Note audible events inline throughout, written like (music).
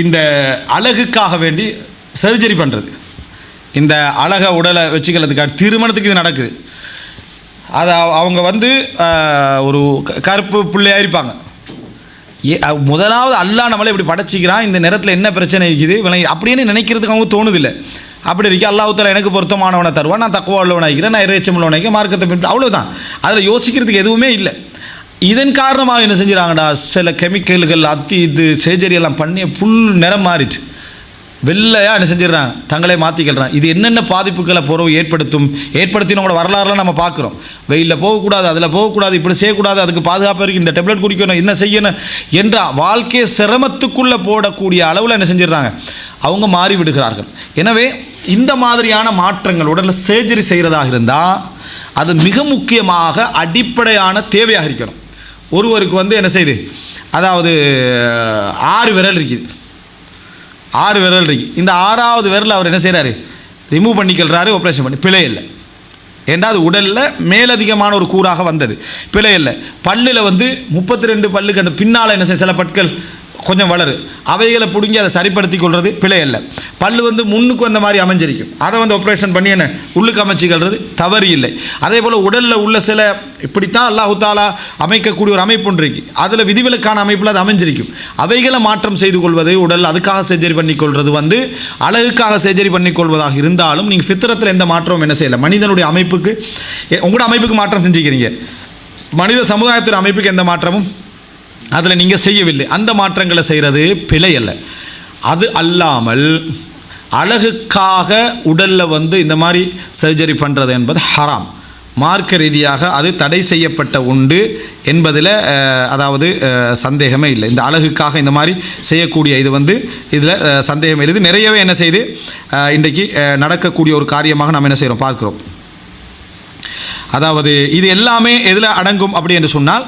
இந்த அழகுக்காக வேண்டி சர்ஜரி பண்ணுறது இந்த அழகை உடலை வச்சுக்கிறதுக்காக திருமணத்துக்கு இது நடக்குது. அது அவங்க வந்து ஒரு கருப்பு பிள்ளையாக இருப்பாங்க. ஏ முதலாவது அல்லாஹ் நம்மளை இப்படி படைச்சிக்கிறான். இந்த நேரத்தில் என்ன பிரச்சனை இருக்குது? இவனை அப்படின்னு நினைக்கிறதுக்கு அவங்க தோணுதில்லை. அப்படி இருக்கு. அல்லாஹூத்தால எனக்கு பொருத்தமானவனை தருவான். நான் தக்குவா உள்ளவனாகிறேன் நான் இறைச்சம் உள்ளவனாக மார்க்கத்தை அவ்வளோதான் அதில் யோசிக்கிறதுக்கு எதுவுமே இல்லை. இதன் காரணமாக என்ன செஞ்சுறாங்கடா சில கெமிக்கல்கள் அத்தி இது சர்ஜரி எல்லாம் பண்ணி புல் நிறம் மாறிட்டு வெள்ளையாக என்ன செஞ்சிடறாங்க? தங்களே மாற்றிக்கிறாங்க இது என்னென்ன பாதிப்புகளை பொறவு ஏற்படுத்தும்? ஏற்படுத்தினவங்களோட வரலாறுலாம் நம்ம பார்க்குறோம். வெயிலில் போகக்கூடாது அதில் போகக்கூடாது இப்படி செய்யக்கூடாது அதுக்கு பாதுகாப்பு இருக்குது இந்த டெப்லெட் குடிக்கணும் என்ன செய்யணும் என்ற வாழ்க்கையை சிரமத்துக்குள்ளே போடக்கூடிய அளவில் என்ன செஞ்சிடறாங்க? அவங்க மாறி விடுகிறார்கள் எனவே இந்த மாதிரியான மாற்றங்கள் உடலில் சர்ஜரி செய்கிறதாக இருந்தால் அது மிக முக்கியமாக அடிப்படையான தேவையாக இருக்கணும். ஒருவருக்கு வந்து என்ன செய்யுது அதாவது ஆறு விரல் இருக்குது. ஆறு விரல் இருக்குது இந்த ஆறாவது விரல் அவர் என்ன செய்கிறாரு ரிமூவ் பண்ணிக்கிறாரு ஆப்ரேஷன் பண்ணி. பிழை இல்லை. ஏண்டா அது உடலில் மேலதிகமான ஒரு கூறாக வந்தது. பிழை இல்லை. பல்லில் வந்து முப்பத்தி ரெண்டு பல்லுக்கு அந்த பின்னால் என்ன செய்ய சில பற்கள் கொஞ்சம் வளரு. அவைகளை பிடுங்கி அதை சரிப்படுத்தி கொள்வது பிழை இல்லை பல்லு வந்து முன்னுக்கு வந்த மாதிரி அமைஞ்சிருக்கும். அதை வந்து ஆப்ரேஷன் பண்ணி என்ன? உள்ளுக்கு அமைச்சிக்கிறது தவறு இல்லை. அதே போல் உடலில் உள்ள சில இப்படித்தான் அல்லாஹு தாலா அமைக்கக்கூடிய ஒரு அமைப்பு ஒன்று இருக்கு. அதில் விதிவிலக்கான அமைப்பில் அது அமைஞ்சிருக்கும். அவைகளை மாற்றம் செய்து கொள்வது உடல் அதுக்காக சர்ஜரி பண்ணிக்கொள்வது வந்து அழகுக்காக சர்ஜரி பண்ணிக்கொள்வதாக இருந்தாலும் நீங்கள் ஃபித்திரத்தில் எந்த மாற்றமும் என்ன செய்யலை. மனிதனுடைய அமைப்புக்கு உங்களோட அமைப்புக்கு மாற்றம் செஞ்சுக்கிறீங்க. மனித சமுதாயத்துடைய அமைப்புக்கு எந்த மாற்றமும் அதில் நீங்கள் செய்யவில்லை. அந்த மாற்றங்களை செய்கிறது பிழை அல்ல. அது அல்லாமல் அழகுக்காக உடலில் வந்து இந்த மாதிரி சர்ஜரி பண்ணுறது என்பது ஹராம் மார்க்க ரீதியாக அது தடை செய்யப்பட்ட உண்டு என்பதில் அதாவது சந்தேகமே இல்லை. இந்த அழகுக்காக இந்த மாதிரி செய்யக்கூடிய இது வந்து இதில் சந்தேகம் இல்லை இது நிறையவே என்ன செய்து இன்றைக்கு நடக்கக்கூடிய ஒரு காரியமாக நம்ம என்ன செய்கிறோம் பார்க்கிறோம். அதாவது இது எல்லாமே எதில் அடங்கும் அப்படி என்று சொன்னால்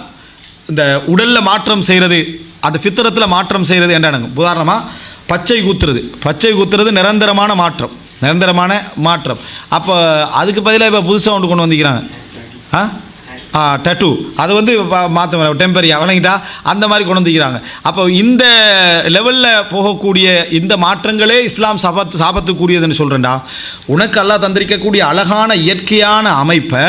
இந்த உடலில் மாற்றம் செய்கிறது அது ஃபித்திரத்தில் மாற்றம் செய்கிறது என்றானுங்க. உதாரணமாக பச்சை குத்துறது பச்சை குத்துறது நிரந்தரமான மாற்றம். நிரந்தரமான மாற்றம். அப்போ அதுக்கு பதிலாக இப்போ புதுசாக ஒன்று கொண்டு வந்திக்கிறாங்க ஆ? டட்டு அதை வந்து மாற்ற டெம்பரரி வழங்கிட்டா அந்த மாதிரி கொண்டு வந்துக்கிறாங்க. அப்போ இந்த லெவலில் போகக்கூடிய இந்த மாற்றங்களே இஸ்லாம் சாபத்து சாபத்துக்குரியதுன்னு சொல்கிறேன்டா உனக்கு அல்லாஹ் தந்திருக்கக்கூடிய அழகான இயற்கையான அமைப்பை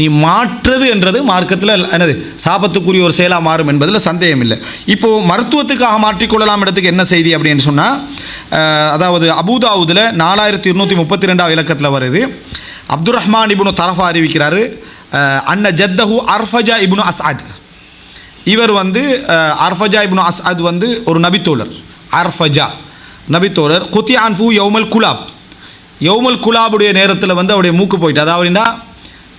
நீ மாற்றுறது என்றது மார்க்கத்தில் என்னது சாபத்துக்குரிய ஒரு செயலாக மாறும் என்பதில் சந்தேகம் இல்லை இப்போது மருத்துவத்துக்காக மாற்றிக்கொள்ளலாம் இடத்துக்கு என்ன செய்தி அப்படின்னு சொன்னால் அதாவது அபூதாவுதில் நாலாயிரத்தி இருநூற்றி முப்பத்தி ரெண்டாவது இலக்கத்தில் வருது. அப்துல் ரஹ்மான் இபுனு தரஃபா அறிவிக்கிறாரு. அன்ன ஜத்தஹு அர்ஃபஜா இப்னு அஸ்அத். இவர் வந்து அர்ஃபஜா இப்னு அஸ்அத் வந்து ஒரு நபித்தோழர். அர்ஃபஜா நபித்தோழர். குத்தி அன்ஃபு யௌமல் குலாப். யௌமல் குலாபுடைய நேரத்தில் வந்து அவருடைய மூக்கு போயிட்டு அதாவதுனா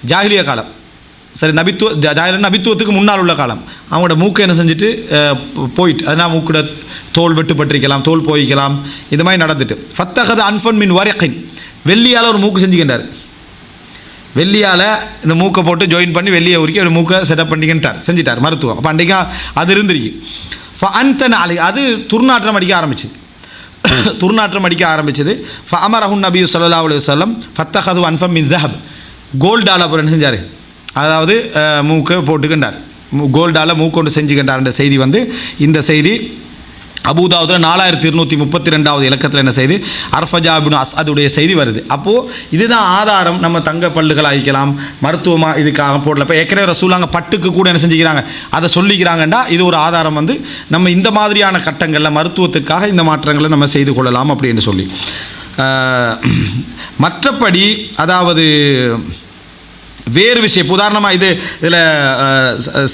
ஜாகிலிய காலம். சரி நபித்துவ ஜா- ஜாகிலிய நபித்துவத்துக்கு முன்னால் உள்ள காலம். அவங்களோட மூக்கை என்ன செஞ்சுட்டு போயிட்டு அதனால் மூக்கோட தோல் வெட்டுப்பட்டிருக்கலாம் தோல் போய்க்கலாம் இது மாதிரி நடந்துட்டு. ஃபத்தகத அன்ஃபன் மின் வரக்கின். வெள்ளியால் ஒரு மூக்கு செஞ்சுக்கின்றார். வெள்ளியால் இந்த மூக்கை போட்டு ஜாயின் பண்ணி வெள்ளியை உருக்கி ஒரு மூக்கை செட்டப் பண்ணிக்கிட்டார் செஞ்சிட்டார் மருத்துவம். அப்போ அன்றைக்கா அது இருந்திருக்கு. ஃப நாளை அது துர்நாற்றம் அடிக்க ஆரம்பிச்சுது. (coughs) துர்நாற்றம் அடிக்க ஆரம்பிச்சது. ஃப அமரஹுன் நபி சொல்லா அலி வல்லம் ஃபத்தஹது அன்ஃபம் மின் தஹப். கோல்டால் அப்புறம் என்ன செஞ்சார்? அதாவது மூக்கை போட்டுக்கின்றார். கோல்டால் மூக்கொண்டு செஞ்சுக்கின்றார். என்ற செய்தி வந்து இந்த செய்தி அபுதாவுதில் நாலாயிரத்தி இருநூற்றி முப்பத்தி ரெண்டாவது இலக்கத்தில் என்ன செய்து? அர்ஃபஜாபின் அஸ்அதுடைய செய்தி வருது. அப்போது இதுதான் ஆதாரம் நம்ம தங்க பல்லுகள் ஆகிக்கலாம் மருத்துவமாக இதுக்காக போடல. இப்போ ஏற்கனவே ரசூலாங்க பட்டுக்கு கூட என்ன செஞ்சுக்கிறாங்க? அதை சொல்லிக்கிறாங்கண்டா இது ஒரு ஆதாரம் வந்து நம்ம இந்த மாதிரியான கட்டங்களில் மருத்துவத்துக்காக இந்த மாற்றங்களை நம்ம செய்து கொள்ளலாம் அப்படின்னு சொல்லி. மற்றபடி அதாவது வேறு விஷயம். உதாரணமாக இது இதில்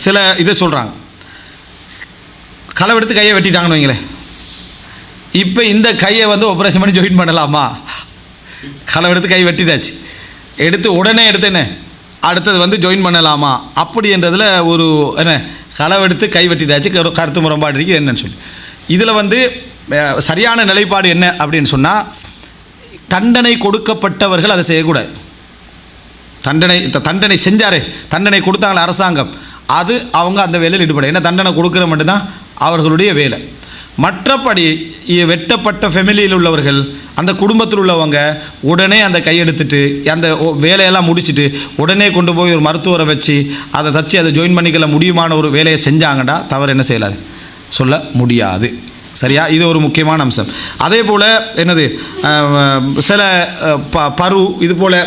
சில இதை சொல்கிறாங்க களவெடுத்து கையை வெட்டிட்டாங்கன்னு வைங்களேன். இப்போ இந்த கையை வந்து ஆப்ரேஷன் பண்ணி ஜாயின் பண்ணலாமா? களவெடுத்து கை வெட்டிட்டாச்சு. எடுத்து உடனே எடுத்து என்ன? அடுத்தது வந்து ஜாயின் பண்ணலாமா? அப்படின்றதில் ஒரு என்ன களவெடுத்து கை வெட்டிட்டாச்சு. கருத்து முரண்பாடு இருக்குது என்னன்னு சொல்லி. இதில் வந்து சரியான நிலைப்பாடு என்ன அப்படின்னு சொன்னால் தண்டனை கொடுக்கப்பட்டவர்கள் அதை செய்யக்கூடாது. தண்டனை இந்த தண்டனை செஞ்சாரே தண்டனை கொடுத்தாங்களே அரசாங்கம். அது அவங்க அந்த வேலையில் ஈடுபட ஏன்னா தண்டனை கொடுக்குற மட்டும்தான் அவர்களுடைய வேலை. மற்றபடி வெட்டப்பட்ட ஃபெமிலியில் உள்ளவர்கள் அந்த குடும்பத்தில் உள்ளவங்க உடனே அந்த கையெடுத்துட்டு அந்த வேலையெல்லாம் முடிச்சிட்டு உடனே கொண்டு போய் ஒரு மருத்துவரை வச்சு அதை தச்சு அதை ஜாயின் பண்ணிக்கல முடியுமான ஒரு வேலையை செஞ்சாங்கடா தவறு என்ன செய்யலாது? சொல்ல முடியாது. சரியா? இது ஒரு முக்கியமான அம்சம். அதே போல் என்னது? சில ப பரு இது போல்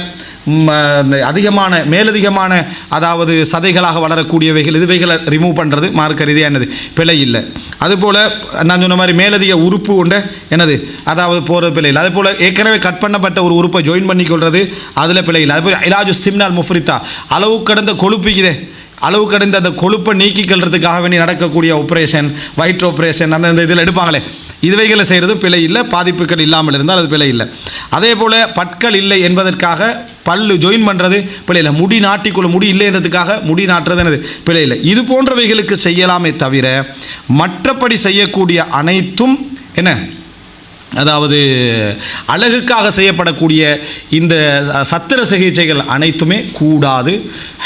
அதிகமான மேலதிகமான அதாவது சதைகளாக வளரக்கூடியவைகள் இதுவைகளை ரிமூவ் பண்ணுறது மார்க்க ரீதியாக என்னது? பிழை இல்லை. அதுபோல் நான் சொன்ன மாதிரி மேலதிக உறுப்பு உண்ட என்னது? அதாவது போகிறது பிழை இல்லை. அதுபோல் ஏற்கனவே கட் பண்ணப்பட்ட ஒரு உறுப்பை ஜாயின் பண்ணிக்கொள்வது அதில் பிழை இல்லை. அதுபோல் இலாஜு சிம்னால் முஃப்ரித்தா. அளவு கடந்த கொழுப்பிக்குதே. அளவு கடந்த அந்த கொழுப்பை நீக்கிக்கொள்றதுக்காக வேண்டி நடக்கக்கூடிய ஆப்ரேஷன் வயிற்று ஆப்ரேஷன் அந்த இந்த இதில் எடுப்பாங்களே. இதுவைகளை செய்கிறது பிழை இல்லை. பாதிப்புகள் இல்லாமல் இருந்தால் அது பிழை இல்லை. அதே போல் பற்கள் இல்லை என்பதற்காக பல்லு ஜாயின் பண்ணுறது பிழை இல்லை முடி நாட்டிக்குள்ள முடி இல்லைன்றதுக்காக முடி நாட்டுறது என்னது? பிழை இது போன்றவைகளுக்கு செய்யலாமே தவிர மற்றபடி செய்யக்கூடிய அனைத்தும் என்ன? அதாவது அழகுக்காக செய்யப்படக்கூடிய இந்த சத்திர சிகிச்சைகள் அனைத்துமே கூடாது.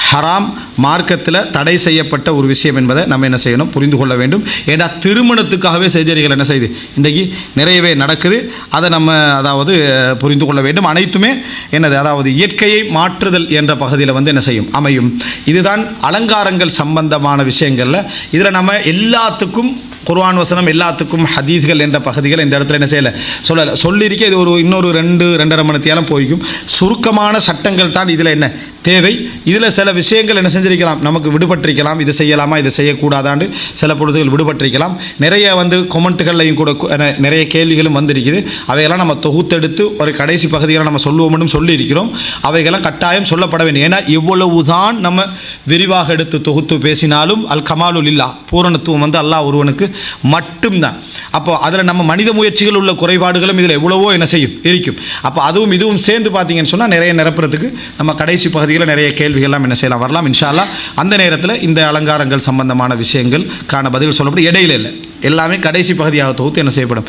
ஹராம் மார்க்கத்தில் தடை செய்யப்பட்ட ஒரு விஷயம் என்பதை நம்ம என்ன செய்யணும்? புரிந்து கொள்ள வேண்டும். ஏன்னா திருமணத்துக்காகவே சர்ஜரிகள் என்ன செய்யுது இன்றைக்கி நிறையவே நடக்குது. அதை நம்ம அதாவது புரிந்து கொள்ள வேண்டும். அனைத்துமே என்னது? அதாவது இயற்கையை மாற்றுதல் என்ற பகுதியில் வந்து என்ன செய்யும்? அமையும். இதுதான் அலங்காரங்கள் சம்பந்தமான விஷயங்களில். இதில் நம்ம எல்லாத்துக்கும் குர்வான் வசனம் எல்லாத்துக்கும் ஹதீஸ்கள் என்ற பகுதிகள் இந்த இடத்துல என்ன செய்யலை? சொல்லலை. சொல்லியிருக்க இது ஒரு இன்னொரு ரெண்டு ரெண்டரை மணி தேரம் போய்க்கும். சுருக்கமான சட்டங்கள் தான் இதில் என்ன? தேவை. இதில் சில விஷயங்கள் என்ன செஞ்சிருக்கலாம்? நமக்கு விடுபட்டிருக்கலாம். இது செய்யலாமா? இதை செய்யக்கூடாதான்னு சில பொழுதுகள் விடுபட்டிருக்கலாம். நிறைய வந்து கொமெண்ட்டுகள்லையும் கூட நிறைய கேள்விகளும் வந்திருக்குது. அவையெல்லாம் நம்ம தொகுத்தெடுத்து ஒரு கடைசி பகுதிகளை நம்ம சொல்லுவோம்னு சொல்லியிருக்கிறோம். அவைகள்லாம் கட்டாயம் சொல்லப்பட வேண்டும். ஏன்னா இவ்வளவுதான் நம்ம விரிவாக எடுத்து தொகுத்து பேசினாலும் அல் கமாலுல் இல்லா பூரணத்துவம் வந்து அல்லாஹ் ஒருவனுக்கு மட்டும்தான். அப்போ அதில் நம்ம மனித முயற்சிகள் உள்ள குறைபாடுகளும் இதில் எவ்வளவோ என்ன செய்யும் இருக்கும். அப்போ அதுவும் இதுவும் சேர்ந்து பார்த்தீங்கன்னு சொன்னால் நிறைய நிரப்புறதுக்கு நம்ம கடைசி பகுதியில் நிறைய கேள்விகள்லாம் என்ன செய்யலாம் வரலாம். இன்ஷால்லா அந்த நேரத்தில் இந்த அலங்காரங்கள் சம்பந்தமான விஷயங்கள் காண பதில் சொல்லப்படும். இடையில இல்லை. எல்லாமே கடைசி பகுதியாக தொகுத்து என்ன செய்யப்படும்?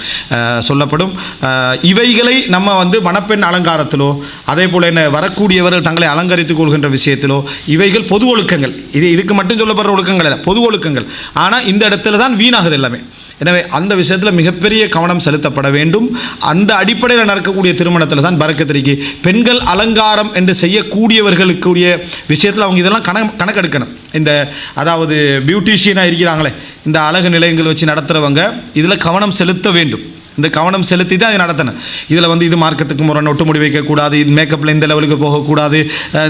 சொல்லப்படும். இவைகளை நம்ம வந்து மணப்பெண் அலங்காரத்திலோ அதே போல் என்ன வரக்கூடியவர்கள் தங்களை அலங்கரித்துக் கொள்கின்ற விஷயத்திலோ இவைகள் பொது ஒழுக்கங்கள். இது இதுக்கு மட்டும் சொல்லப்படுற ஒழுக்கங்கள் இல்லை பொது ஒழுக்கங்கள். ஆனால் இந்த இடத்துல தான் வீணாகுது எல்லாமே. எனவே அந்த விஷயத்தில் மிகப்பெரிய கவனம் செலுத்தப்பட வேண்டும். அந்த அடிப்படையில் நடக்கக்கூடிய திருமணத்தில் தான் பறக்கத்திரிக்கை பெண்கள் அலங்காரம் என்று செய்யக்கூடியவர்களுக்குரிய விஷயத்தில் அவங்க இதெல்லாம் கண கணக்கெடுக்கணும். இந்த அதாவது பியூட்டிஷியனாக இருக்கிறாங்களே இந்த அழகு நிலையங்கள் வச்சு நடத்துகிறவங்க இதில் கவனம் செலுத்த வேண்டும். இந்த கவனம் செலுத்தி தான் இதை நடத்தணும். இதில் வந்து இது மார்க்கத்துக்கு முரண் ஒட்டு முடி வைக்கக்கூடாது இது மேக்கப்பில் இந்த லெவலுக்கு போகக்கூடாது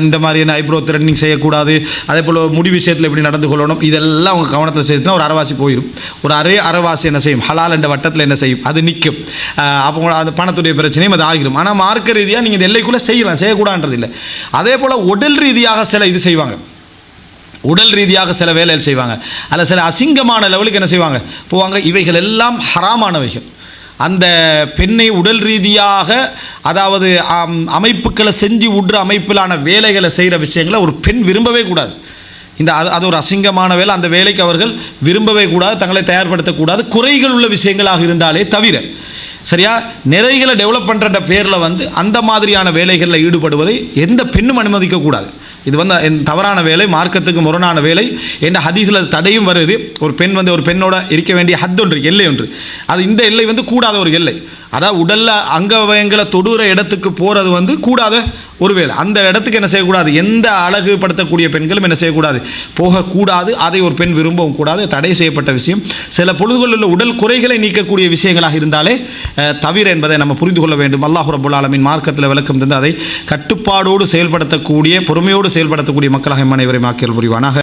இந்த மாதிரியான ஐப்ரோ த்ரெட்னிங் செய்யக்கூடாது அதே போல் முடி விஷயத்தில் எப்படி நடந்து கொள்ளணும் இதெல்லாம் அவங்க கவனத்தில் சேர்த்துனா ஒரு அறவாசி போயிடும் ஒரு அரே அறவாசி என்ன செய்யும்? ஹலால் என்ற வட்டத்தில் என்ன செய்யும்? அது நிற்கும் அப்போ அந்த பணத்துடைய பிரச்சனையும் அது ஆகிடும் ஆனால் மார்க்க ரீதியாக நீங்கள் இந்த எல்லைக்குள்ளே செய்யலாம் செய்யக்கூடாதுன்றது இல்லை. அதே போல் உடல் ரீதியாக சில இது செய்வாங்க. உடல் ரீதியாக சில வேலைகள் செய்வாங்க. அதில் சில அசிங்கமான லெவலுக்கு என்ன செய்வாங்க? போவாங்க. இவைகள் எல்லாம் ஹராமானவைகள். அந்த பெண்ணை உடல் ரீதியாக அதாவது அமைப்புகளை செஞ்சு விடுற அமைப்பிலான வேலைகளை செய்கிற விஷயங்களை ஒரு பெண் விரும்பவே கூடாது. இந்த அது அது ஒரு அசிங்கமான வேலை. அந்த வேலைக்கு அவர்கள் விரும்பவே கூடாது தங்களை தயார்படுத்தக்கூடாது குறைகள் உள்ள விஷயங்களாக இருந்தாலே தவிர சரியா? நிறைகளை டெவலப் பண்ணுற பேரில் வந்து அந்த மாதிரியான வேலைகளில் ஈடுபடுவதை எந்த பெண்ணும் அனுமதிக்கக்கூடாது இது வந்து என் தவறான வேலை மார்க்கத்துக்கு முரணான வேலை. என்ற ஹதீஸில் தடையும் வருது. ஒரு பெண் வந்து ஒரு பெண்ணோட இருக்க வேண்டிய ஹத் ஒன்று எல்லை ஒன்று. அது இந்த எல்லை வந்து கூடாத ஒரு எல்லை. அதாவது உடலில் அங்கவயங்களை தொடுகிற இடத்துக்கு போகிறது வந்து கூடாத ஒரு வேலை. அந்த இடத்துக்கு என்ன செய்யக்கூடாது? எந்த அழகுபடுத்தக்கூடிய பெண்களும் என்ன செய்யக்கூடாது? போகக்கூடாது. அதை ஒரு பெண் விரும்பவும் கூடாது. தடை செய்யப்பட்ட விஷயம். சில பொழுதுகளில் உள்ள உடல் குறைகளை நீக்கக்கூடிய விஷயங்களாக இருந்தாலே தவிர என்பதை நம்ம புரிந்து கொள்ள வேண்டும். அல்லாஹ் ரபுல் ஆலமின் மார்க்கத்தில் விளக்கம் தந்து அதை கட்டுப்பாடோடு செயல்படுத்தக்கூடிய பொறுமையோடு செயல்படுத்தக்கூடிய மக்களாக எம் அனைவரையும் ஆக்கியல் புரிவானாக.